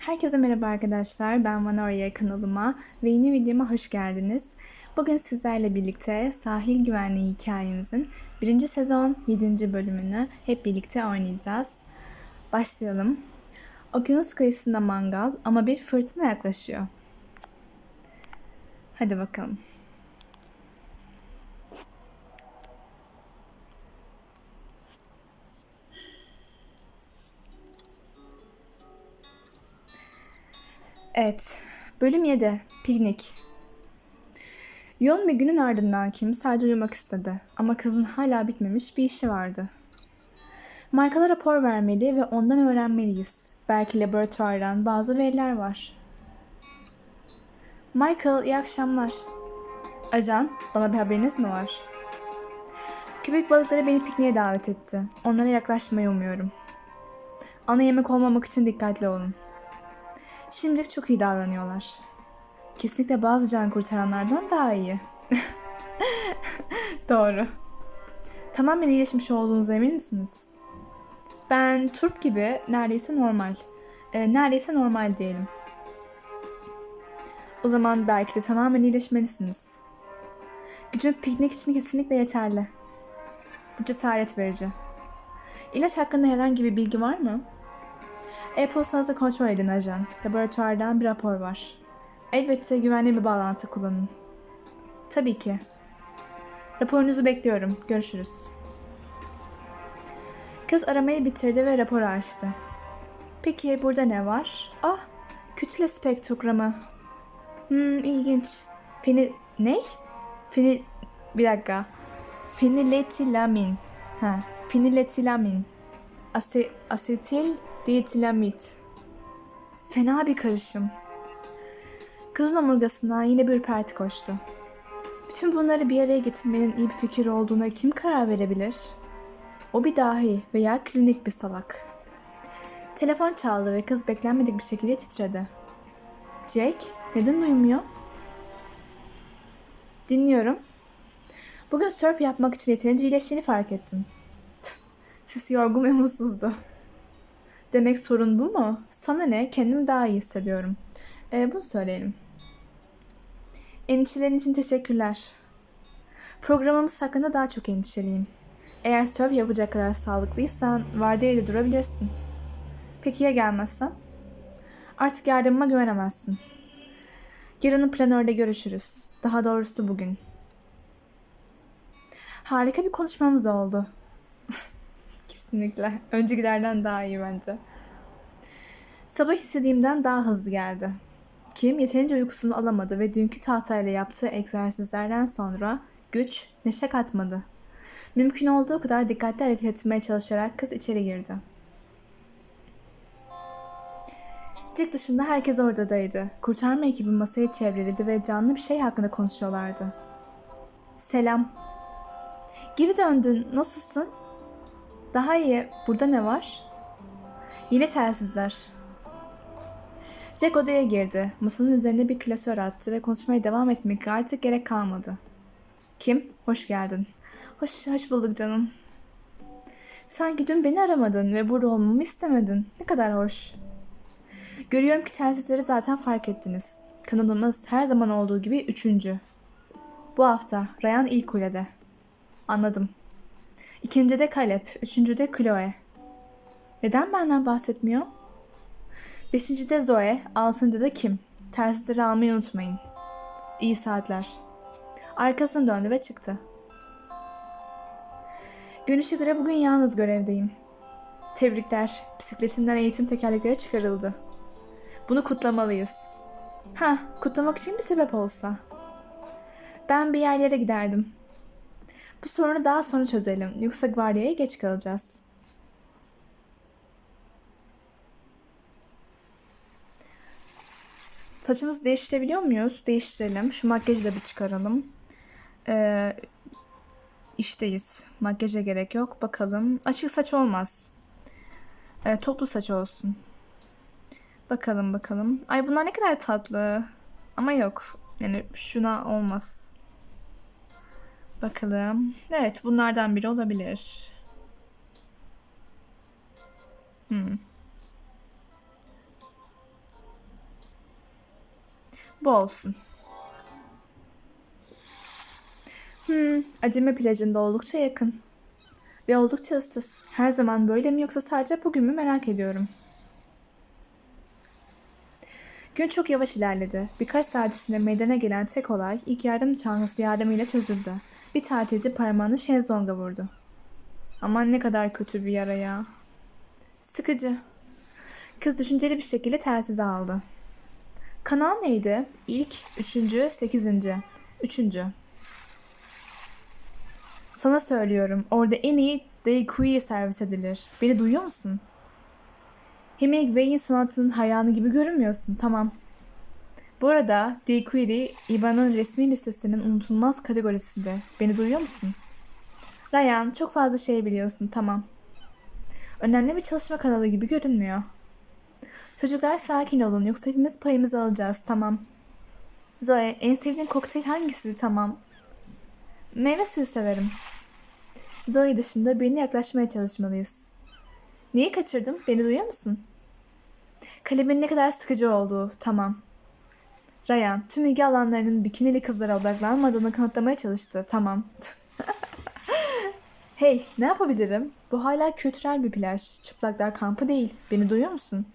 Herkese merhaba arkadaşlar. Ben Vanoria kanalıma ve yeni videoma hoş geldiniz. Bugün sizlerle birlikte sahil güvenliği hikayemizin 1. sezon 7. bölümünü hep birlikte oynayacağız. Başlayalım. Okyanus kıyısında mangal ama bir fırtına yaklaşıyor. Hadi bakalım. Evet, bölüm 7. Piknik. Yoğun bir günün ardından Kim sadece uyumak istedi ama kızın hala bitmemiş bir işi vardı. Michael'a rapor vermeli ve ondan öğrenmeliyiz. Belki laboratuvardan bazı veriler var. Michael, iyi akşamlar. Ajan, bana bir haberiniz mi var? Köpek balıkları beni pikniğe davet etti. Onlara yaklaşmayı umuyorum. Ana yemek olmamak için dikkatli olun. Şimdilik çok iyi davranıyorlar. Kesinlikle bazı can kurtaranlardan daha iyi. Doğru. Tamamen iyileşmiş olduğunuza emin misiniz? Ben turp gibi neredeyse normal. Ee, neredeyse normal diyelim. O zaman belki de tamamen iyileşmelisiniz. Gücüm piknik için kesinlikle yeterli. Bu cesaret verici. İlaç hakkında herhangi bir bilgi var mı? E-postanızı kontrol edin ajan. Laboratuvardan bir rapor var. Elbette güvenli bir bağlantı kullanın. Tabii ki. Raporunuzu bekliyorum. Görüşürüz. Kız aramayı bitirdi ve raporu açtı. Peki burada ne var? Ah, kütle spektrogramı. Hmm, ilginç. Feni... Ne? Feni... Bir dakika. Feniletilamin. Ha, feniletilamin. Ase... Asetil dietilamit. Fena bir karışım. Kızın omurgasından yine bir ürperti koştu. Bütün bunları bir araya getirmenin iyi bir fikir olduğuna kim karar verebilir? O bir dahi veya klinik bir salak. Telefon çaldı ve kız beklenmedik bir şekilde titredi. Jack, neden uyumuyor? Dinliyorum. Bugün surf yapmak için yeterince iyileştiğini fark ettim. Sesi yorgun ve mutsuzdu. Demek sorun bu mu? Sana ne? Kendim daha iyi hissediyorum. Ee, bunu söyleyelim. Endişelerin için teşekkürler. Programımız hakkında daha çok endişeliyim. Eğer surf yapacak kadar sağlıklıysan vardiyayla durabilirsin. Peki ya gelmezsem? Artık yardımıma güvenemezsin. Yarının planörde görüşürüz. Daha doğrusu bugün. Harika bir konuşmamız oldu. Kesinlikle. Öncekilerden daha iyi bence. Sabah istediğimden daha hızlı geldi. Kim yeterince uykusunu alamadı ve dünkü tahtayla yaptığı egzersizlerden sonra güç neşe katmadı. Mümkün olduğu kadar dikkatli hareket etmeye çalışarak kız içeri girdi. Jack dışında herkes oradaydı. Kurtarma ekibi masayı çevreledi ve canlı bir şey hakkında konuşuyorlardı. Selam. Geri döndün. Nasılsın? Daha iyi. Burada ne var? Yine telsizler. Jack odaya girdi. Masanın üzerine bir klasör attı ve konuşmaya devam etmek artık gerek kalmadı. Kim? Hoş geldin. Hoş, hoş bulduk canım. Sanki dün beni aramadın ve burada olmamı istemedin. Ne kadar hoş. Görüyorum ki telsizleri zaten fark ettiniz. Kanalımız her zaman olduğu gibi üçüncü. Bu hafta Ryan ilk kulede. Anladım. İkinci de Kalep, üçüncü de Chloe. Neden benden bahsetmiyor? Beşinci de Zoe, altıncı da Kim. Telsizleri almayı unutmayın. İyi saatler. Arkasını döndü ve çıktı. Görünüşe göre bugün yalnız görevdeyim. Tebrikler, bisikletinden eğitim tekerlekleri çıkarıldı. Bunu kutlamalıyız. Ha, kutlamak için bir sebep olsa. Ben bir yerlere giderdim. Bu sorunu daha sonra çözelim. Yoksa Guardia'ya geç kalacağız. Saçımızı değiştirebiliyor muyuz? Değiştirelim. Şu makyajı da bir çıkaralım. Ee, işteyiz. Makyaja gerek yok. Bakalım. Açık saç olmaz. Ee, toplu saç olsun. Bakalım bakalım. Ay bunlar ne kadar tatlı. Ama yok. Yani şuna olmaz. Bakalım. Evet bunlardan biri olabilir. Hmm. Bu olsun. Hmm, Acemi plajında oldukça yakın. Ve oldukça ıssız. Her zaman böyle mi yoksa sadece bugün mü merak ediyorum.'' Gün çok yavaş ilerledi. Birkaç saat içinde meydana gelen tek olay ilk yardım çantası yardımıyla çözüldü. Bir tatilci parmağını şezlonga vurdu. Aman ne kadar kötü bir yara ya. Sıkıcı. Kız düşünceli bir şekilde telsizi aldı. Kanal neydi? İlk, üçüncü, sekizinci. Üçüncü. Sana söylüyorum. Orada en iyi Daiquiri servis edilir. Beni duyuyor musun? Hemingway'in sanatının hayranı gibi görünmüyorsun. Tamam. Bu arada Daiquiri, IBAN'ın resmi listesinin unutulmaz kategorisinde. Beni duyuyor musun? Ryan, çok fazla şey biliyorsun. Tamam. Önemli bir çalışma kanalı gibi görünmüyor. Çocuklar sakin olun yoksa hepimiz payımızı alacağız. Tamam. Zoe, en sevdiğin kokteyl hangisi? Tamam. Meyve suyu severim. Zoe dışında birine yaklaşmaya çalışmalıyız. Neyi kaçırdım? Beni duyuyor musun? Kalemin ne kadar sıkıcı olduğu. Tamam. Ryan, tüm ilgi alanlarının bikinili kızlara odaklanmadığını kanıtlamaya çalıştı. Tamam. hey, ne yapabilirim? Bu hala kültürel bir plaj. Çıplaklar kampı değil. Beni duyuyor musun?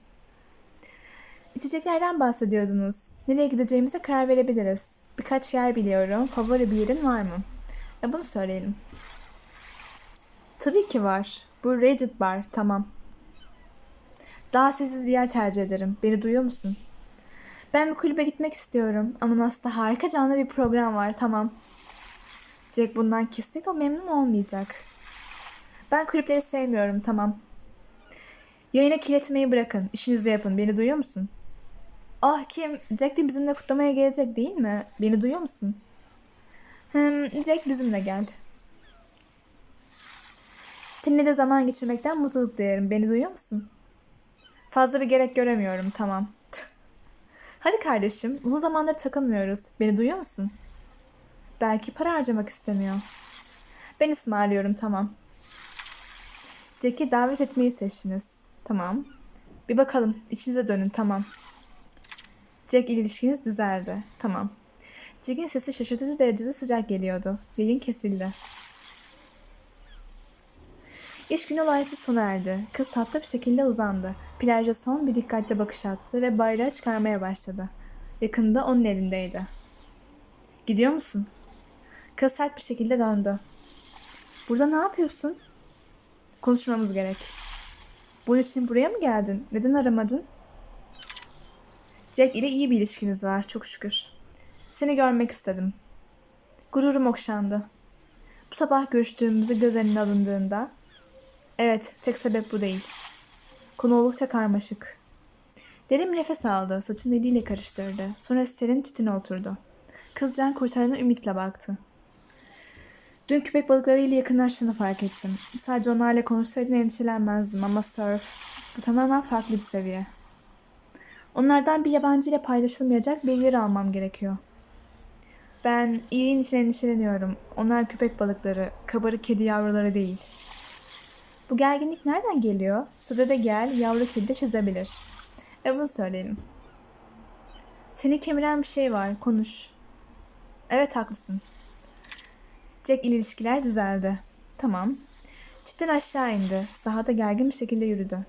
İçeceklerden bahsediyordunuz. Nereye gideceğimize karar verebiliriz. Birkaç yer biliyorum. Favori bir yerin var mı? E bunu söyleyelim. Tabii ki var. Bu Rigid Bar. Tamam. Daha sessiz bir yer tercih ederim. Beni duyuyor musun? Ben bir kulübe gitmek istiyorum. Ananas'ta harika canlı bir program var. Tamam. Jack bundan kesinlikle memnun olmayacak. Ben kulüpleri sevmiyorum. Tamam. Yayına kiletmeyi bırakın. İşinizi yapın. Beni duyuyor musun? Ah kim? Jack de bizimle kutlamaya gelecek değil mi? Beni duyuyor musun? Hmm, Jack bizimle gel. Seninle de zaman geçirmekten mutluluk duyarım. Beni duyuyor musun? Fazla bir gerek göremiyorum. Tamam. Hadi kardeşim. Uzun zamandır takılmıyoruz. Beni duyuyor musun? Belki para harcamak istemiyor. Ben ısmarlıyorum. Tamam. Jack'i davet etmeyi seçtiniz. Tamam. Bir bakalım. İçinize dönün. Tamam. Jack ilişkiniz düzeldi. Tamam. Jack'in sesi şaşırtıcı derecede sıcak geliyordu. Yayın kesildi. İş günü olaysız sona erdi. Kız tatlı bir şekilde uzandı. Plaja son bir dikkatle bakış attı ve bayrağı çıkarmaya başladı. Yakında onun elindeydi. Gidiyor musun? Kız sert bir şekilde döndü. Burada ne yapıyorsun? Konuşmamız gerek. Bunun için buraya mı geldin? Neden aramadın? Jack ile iyi bir ilişkiniz var çok şükür. Seni görmek istedim. Gururum okşandı. Bu sabah görüştüğümüzü göz önüne alındığında Evet, tek sebep bu değil. Konu oldukça karmaşık. Derin nefes aldı, saçını eliyle karıştırdı. Sonra serin titine oturdu. Kız can kurtarana ümitle baktı. Dün köpek balıklarıyla yakınlaştığını fark ettim. Sadece onlarla konuşsaydın endişelenmezdim ama surf, bu tamamen farklı bir seviye. Onlardan bir yabancı ile paylaşılmayacak bilgileri almam gerekiyor. Ben iyiliğin için endişeleniyorum. Onlar köpek balıkları, kabarık kedi yavruları değil. Bu gerginlik nereden geliyor? Sadede gel, yavru kedi de çizebilir. E bunu söyleyelim. Seni kemiren bir şey var, konuş. Evet haklısın. Jack ile ilişkiler düzeldi. Tamam. Çitten aşağı indi. Sahada gergin bir şekilde yürüdü.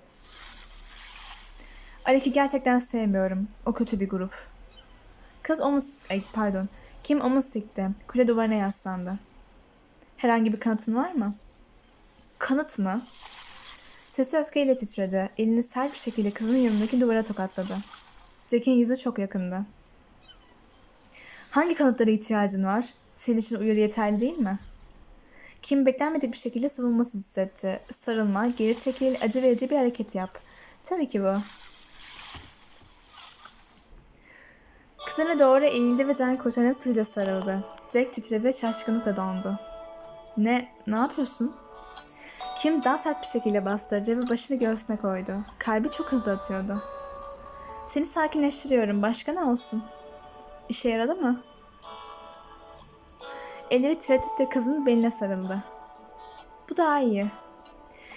Alek'i gerçekten sevmiyorum. O kötü bir grup. Kız omuz... Ay pardon. Kim omuz sikti. Kule duvarına yaslandı. Herhangi bir kanıtın var mı? Kanıt mı? Sesi öfkeyle titredi. Elini sert bir şekilde kızın yanındaki duvara tokatladı. Jack'in yüzü çok yakındı. Hangi kanıtlara ihtiyacın var? Senin için uyarı yeterli değil mi? Kim beklenmedik bir şekilde savunmasız hissetti. Sarılma, geri çekil, acı verici bir hareket yap. Tabii ki bu. Kızına doğru eğildi ve can kurtarana sıkıca sarıldı. Jack titredi ve şaşkınlıkla dondu. Ne, ne yapıyorsun? Kim daha sert bir şekilde bastırdı ve başını göğsüne koydu. Kalbi çok hızlı atıyordu. Seni sakinleştiriyorum. Başka ne olsun? İşe yaradı mı? Elleri tereddütle kızın beline sarıldı. Bu daha iyi.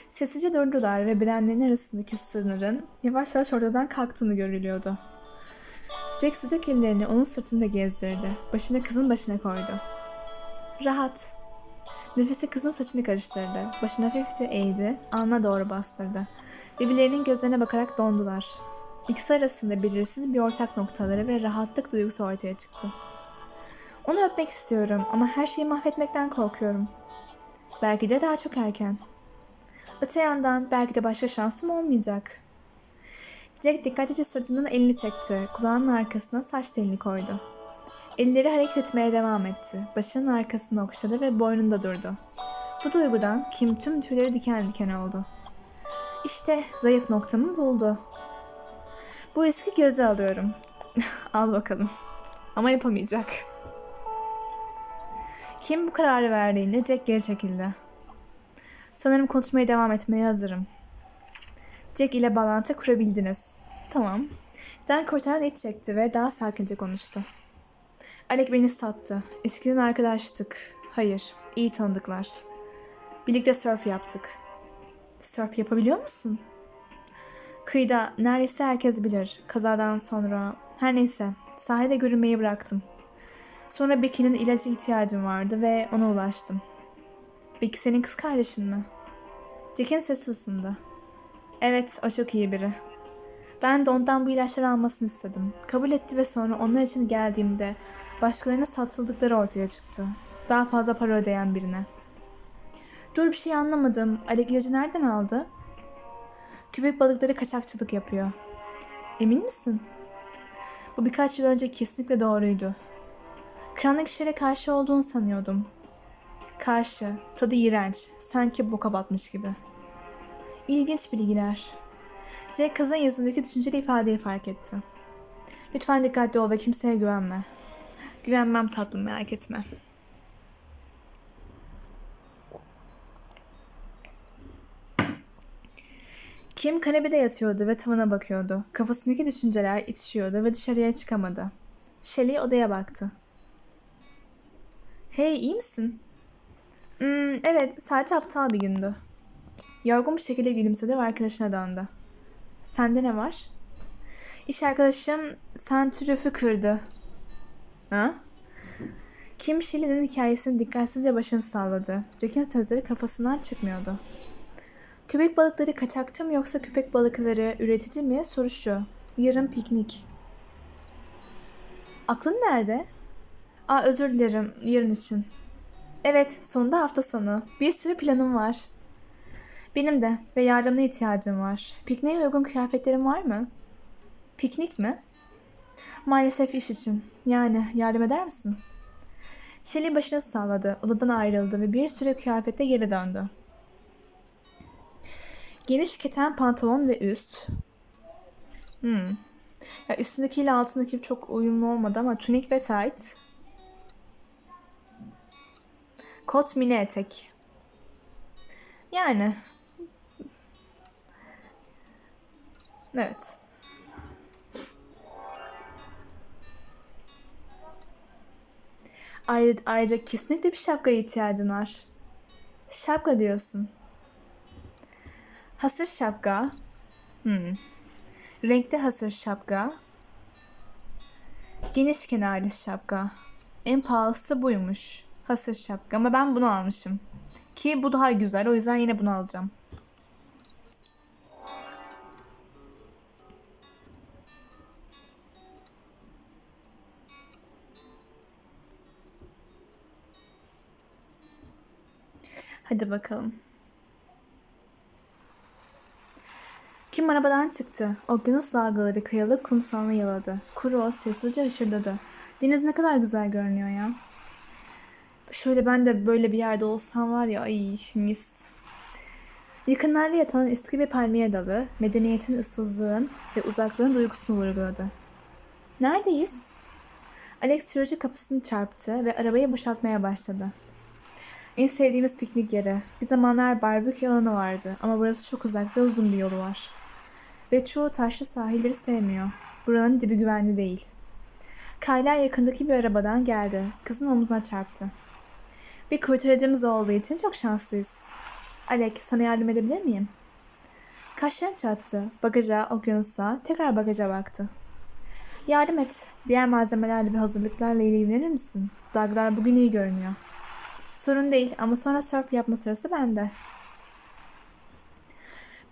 Sessizce durdular ve bedenlerinin arasındaki sınırın yavaş yavaş ortadan kalktığını görülüyordu. Jack sıcak ellerini onun sırtında gezdirdi. Başını kızın başına koydu. Rahat. Nefesi kızın saçını karıştırdı. Başını hafifçe eğdi, alnına doğru bastırdı. Birbirlerinin gözlerine bakarak dondular. İkisi arasında belirsiz bir ortak noktaları ve rahatlık duygusu ortaya çıktı. Onu öpmek istiyorum ama her şeyi mahvetmekten korkuyorum. Belki de daha çok erken. Öte yandan belki de başka şansım olmayacak. Jack dikkatlice sırtından elini çekti. Kulağının arkasına saç telini koydu. Elleri hareket etmeye devam etti. Başının arkasını okşadı ve boynunda durdu. Bu duygudan Kim tüm tüyleri diken diken oldu. İşte zayıf noktamı buldu. Bu riski göze alıyorum. Al bakalım. Ama yapamayacak. Kim bu kararı verdiğinde Jack geri çekildi. Sanırım konuşmaya devam etmeye hazırım. Jack ile bağlantı kurabildiniz. Tamam. Dan kurtaran iç çekti ve daha sakince konuştu. Alec beni sattı. Eskiden arkadaştık. Hayır, iyi tanıdıklar. Birlikte surf yaptık. Surf yapabiliyor musun? Kıyıda neredeyse herkes bilir. Kazadan sonra. Her neyse, sahilde görünmeyi bıraktım. Sonra Becky'nin ilacı ihtiyacım vardı ve ona ulaştım. Becky senin kız kardeşin mi? Jack'in sesi ısındı. Evet, o çok iyi biri. Ben de ondan bu ilaçları almasını istedim. Kabul etti ve sonra onlar için geldiğimde başkalarına satıldıkları ortaya çıktı. Daha fazla para ödeyen birine. Dur bir şey anlamadım. Alek ilacı nereden aldı? Köpek balıkları kaçakçılık yapıyor. Emin misin? Bu birkaç yıl önce kesinlikle doğruydu. Karanlık işlere karşı olduğunu sanıyordum. Karşı, tadı iğrenç, sanki boka batmış gibi. İlginç bilgiler. Jack kızın yüzündeki düşünceli ifadeyi fark etti. Lütfen dikkatli ol ve kimseye güvenme. Güvenmem tatlım merak etme. Kim kanepede yatıyordu ve tavana bakıyordu. Kafasındaki düşünceler itişiyordu ve dışarıya çıkamadı. Shelley odaya baktı. Hey iyi misin? Hmm, evet sadece aptal bir gündü. Yorgun bir şekilde gülümsedi ve arkadaşına döndü. Sende ne var? İş arkadaşım santrifü kırdı. Ha? Kim Shelley'nin hikayesini dikkatsizce başını salladı. Jack'in sözleri kafasından çıkmıyordu. Köpek balıkları kaçakçı mı yoksa köpek balıkları üretici mi? Soru şu. Yarın piknik. Aklın nerede? Aa özür dilerim yarın için. Evet sonunda hafta sonu. Bir sürü planım var. Benim de ve yardımına ihtiyacım var. Pikniğe uygun kıyafetlerin var mı? Piknik mi? Maalesef iş için. Yani yardım eder misin? Shelley başını salladı, odadan ayrıldı ve bir süre kıyafetle geri döndü. Geniş keten pantolon ve üst. Hmm. Ya üstündekiyle altındaki çok uyumlu olmadı ama tunik ve tight. Kot mini etek. Yani. Evet. Ayrıca, ayrıca kesinlikle bir şapkaya ihtiyacın var. Şapka diyorsun. Hasır şapka. Hmm. Renkli hasır şapka. Geniş kenarlı şapka. En pahalısı buymuş. Hasır şapka ama ben bunu almışım. Ki bu daha güzel o yüzden yine bunu alacağım. Hadi bakalım. Kim arabadan çıktı. Okyanus dalgaları kayalık kumsalını yaladı. Kuru o sessizce hışırdadı. Deniz ne kadar güzel görünüyor ya. Şöyle ben de böyle bir yerde olsam var ya ay mis. Yakınlarda yatan eski bir palmiye dalı, medeniyetin ıssızlığın ve uzaklığın duygusunu vurguladı. Neredeyiz? Alex sürücü kapısını çarptı ve arabayı boşaltmaya başladı. En sevdiğimiz piknik yeri. Bir zamanlar barbekü alanı vardı ama burası çok uzak ve uzun bir yolu var. Ve çoğu taşlı sahilleri sevmiyor. Buranın dibi güvenli değil. Kayla yakındaki bir arabadan geldi. Kızın omuzuna çarptı. Bir kurtarıcımız olduğu için çok şanslıyız. Alek, sana yardım edebilir miyim? Kaşlarını çattı. Bagaja, okyanusa, tekrar bagaja baktı. Yardım et. Diğer malzemelerle ve hazırlıklarla ilgilenir misin? Dalgalar bugün iyi görünüyor. Sorun değil ama sonra surf yapma sırası bende.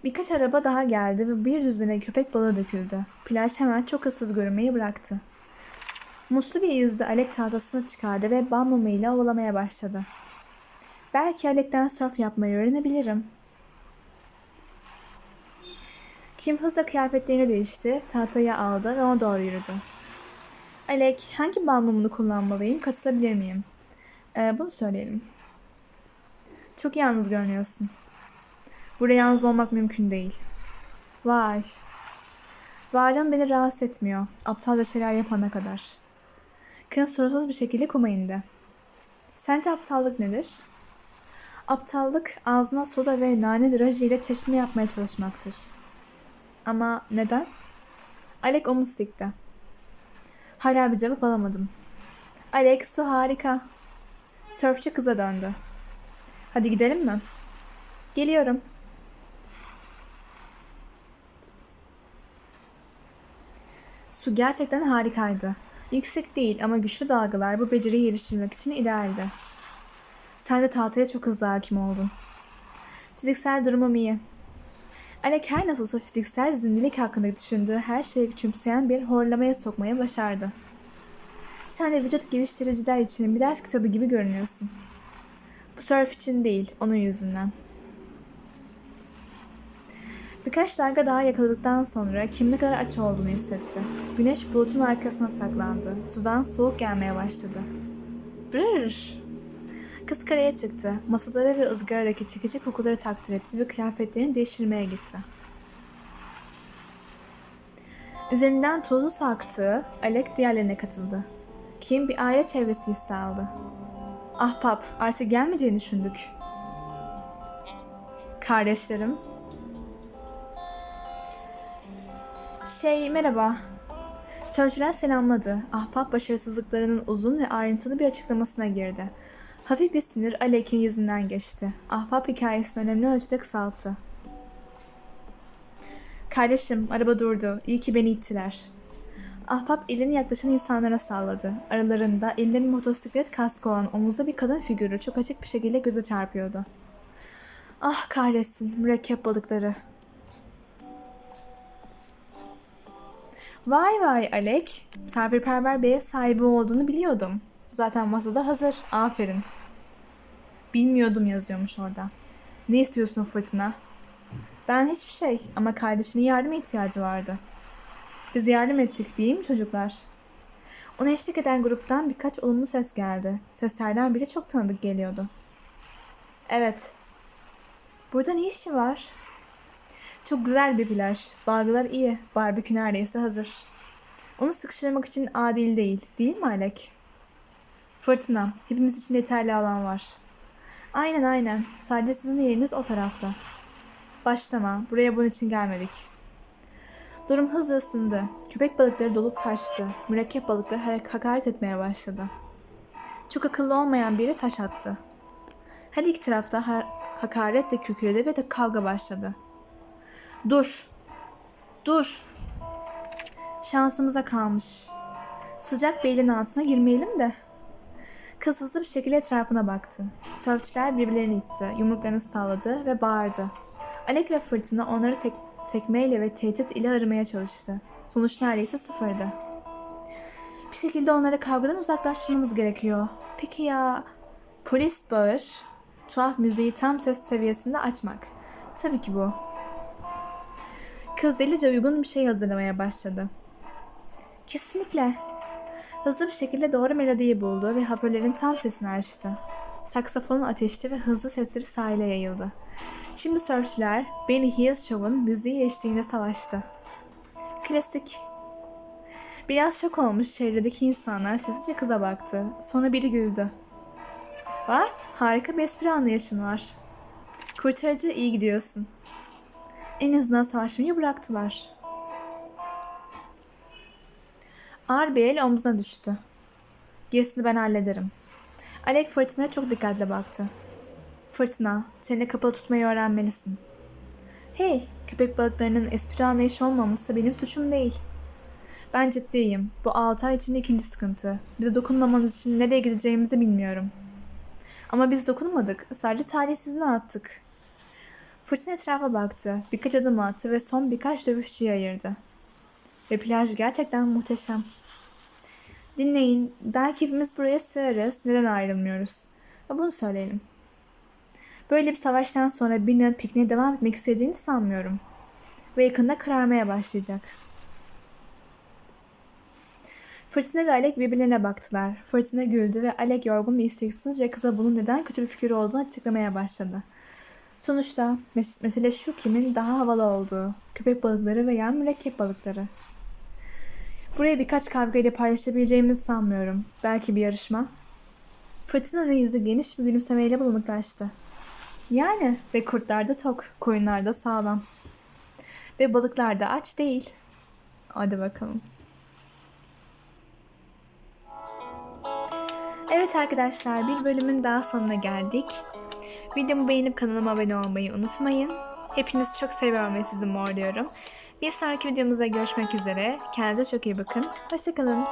Birkaç araba daha geldi ve bir düzine köpek balığı döküldü. Plaj hemen çok ıssız görünmeyi bıraktı. Muslu bir yüzle Alek tahtasını çıkardı ve bal mumuyla ovalamaya başladı. Belki Alek'ten surf yapmayı öğrenebilirim. Kim hızla kıyafetlerini değişti, tahtayı aldı ve ona doğru yürüdü. Alek, hangi bal mumunu kullanmalıyım, katılabilir miyim? Ee, bunu söyleyelim. Çok yalnız görünüyorsun. Burada yalnız olmak mümkün değil. Vay. Varlığın beni rahatsız etmiyor. Aptalca şeyler yapana kadar. Kın sorunsuz bir şekilde kuma indi. Sence aptallık nedir? Aptallık ağzına soda ve nane draji ile çeşme yapmaya çalışmaktır. Ama neden? Alek omuz sikti. Hala bir cevap alamadım. Alex su harika. Sörfçü kıza döndü. Hadi gidelim mi? Geliyorum. Su gerçekten harikaydı. Yüksek değil ama güçlü dalgalar bu beceriyi geliştirmek için idealdi. Sen de tahtaya çok hızlı hakim oldun. Fiziksel durumum iyi. Alek her nasılsa fiziksel zindelik hakkında düşündüğü her şeyi küçümseyen bir horlamaya sokmaya başardı. Sen de vücut geliştiriciler için bir ders kitabı gibi görünüyorsun. Bu surf için değil, onun yüzünden. Birkaç dalga daha yakaladıktan sonra kim ne kadar aç olduğunu hissetti. Güneş bulutun arkasına saklandı. Sudan soğuk gelmeye başladı. Brrr! Kız karaya çıktı. Masalara ve ızgaradaki çekici kokuları takdir etti ve kıyafetlerini değiştirmeye gitti. Üzerinden tozu sarktığı Alek diğerlerine katıldı. Kim bir aile çevresi hissi aldı. Ahbap artık gelmeyeceğini düşündük. Kardeşlerim. Şey merhaba. Sözcüler selamladı. Ahbap başarısızlıklarının uzun ve ayrıntılı bir açıklamasına girdi. Hafif bir sinir Alek'in yüzünden geçti. Ahbap hikayesini önemli ölçüde kısalttı. Kardeşim, araba durdu. İyi ki beni ittiler. Ahbap elini yaklaşan insanlara salladı. Aralarında elinde bir motosiklet kaskı olan omuzda bir kadın figürü çok açık bir şekilde göze çarpıyordu. Ah kahretsin, mürekkep balıkları. Vay vay Alek, misafirperver bir ev sahibi olduğunu biliyordum. Zaten masada hazır, aferin. Bilmiyordum yazıyormuş orada. Ne istiyorsun fırtına? Ben hiçbir şey ama kardeşinin yardıma ihtiyacı vardı. Biz yardım ettik değil mi çocuklar? Ona eşlik eden gruptan birkaç olumlu ses geldi. Seslerden biri çok tanıdık geliyordu. Evet. Burada ne işi var? Çok güzel bir plaj. Dalgalar iyi. Barbekü neredeyse hazır. Onu sıkıştırmak için adil değil. Değil mi Alek? Fırtına. Hepimiz için yeterli alan var. Aynen aynen. Sadece sizin yeriniz o tarafta. Başlama. Buraya bunun için gelmedik. Durum hızla ısındı. Köpek balıkları dolup taştı. Mürekkep balıkları hakaret etmeye başladı. Çok akıllı olmayan biri taş attı. Her iki tarafta ha- hakaretle kükredi ve de kavga başladı. Dur. Dur. Şansımıza kalmış. Sıcak beylin altına girmeyelim de. Kız hızlı bir şekilde etrafına baktı. Sörfçüler birbirlerini itti, yumruklarını salladı ve bağırdı. Alek ve fırtına onları tek tekmeyle ve tehdit ile aramaya çalıştı. Sonuç neredeyse sıfırdı. Bir şekilde onları kavgadan uzaklaştırmamız gerekiyor. Peki ya polis bağır, tuhaf müziği tam ses seviyesinde açmak. Tabii ki bu. Kız delice uygun bir şey hazırlamaya başladı. Kesinlikle. Hızlı bir şekilde doğru melodiyi buldu ve hoparlörün tam sesini açtı. Saksafonu ateşli ve hızlı sesleri sahile yayıldı. Şimdi sörfçüler Benny Hill Show'un müziği eşliğinde savaştı. Klasik. Biraz şok olmuş çevredeki insanlar sessizce kıza baktı. Sonra biri güldü. Var, harika bir espri anlayışın var. Kurtarıcı iyi gidiyorsun. En azından savaşmayı bıraktılar. Ağır bir el omzuna düştü. Gerisini ben hallederim. Alek fırtınaya çok dikkatle baktı. Fırtına, çeneni kapalı tutmayı öğrenmelisin. Hey, köpek balıklarının espri anlayışı olmaması benim suçum değil. Ben ciddiyim. Bu 6 ay içinde ikinci sıkıntı. Bize dokunmamanız için nereye gideceğimizi bilmiyorum. Ama biz dokunmadık. Sadece talihsizliğine attık. Fırtına etrafa baktı. Birkaç adım attı ve son birkaç dövüşçüyü ayırdı. Ve plaj gerçekten muhteşem. Dinleyin, belki hepimiz buraya sığarız. Neden ayrılmıyoruz? Bunu söyleyelim. Böyle bir savaştan sonra birinin pikniğe devam etmek isteyeceğini sanmıyorum. Ve yakında kararmaya başlayacak. Fırtına ve Alek birbirlerine baktılar. Fırtına güldü ve Alek yorgun ve isteksizce kıza bunun neden kötü bir fikir olduğunu açıklamaya başladı. Sonuçta mes- mesele şu kimin daha havalı olduğu. Köpek balıkları veya mürekkep balıkları. Burayı birkaç kavgayla paylaşabileceğimizi sanmıyorum. Belki bir yarışma. Fırtınanın yüzü geniş bir gülümsemeyle bulanıklaştı. Yani ve kurtlar da tok, koyunlar da sağlam. Ve balıklar da aç değil. Hadi bakalım. Evet arkadaşlar bir bölümün daha sonuna geldik. Videomu beğenip kanalıma abone olmayı unutmayın. Hepinizi çok seviyorum ve sizi morluyorum. Bir sonraki videomuzda görüşmek üzere. Kendinize çok iyi bakın. Hoşçakalın.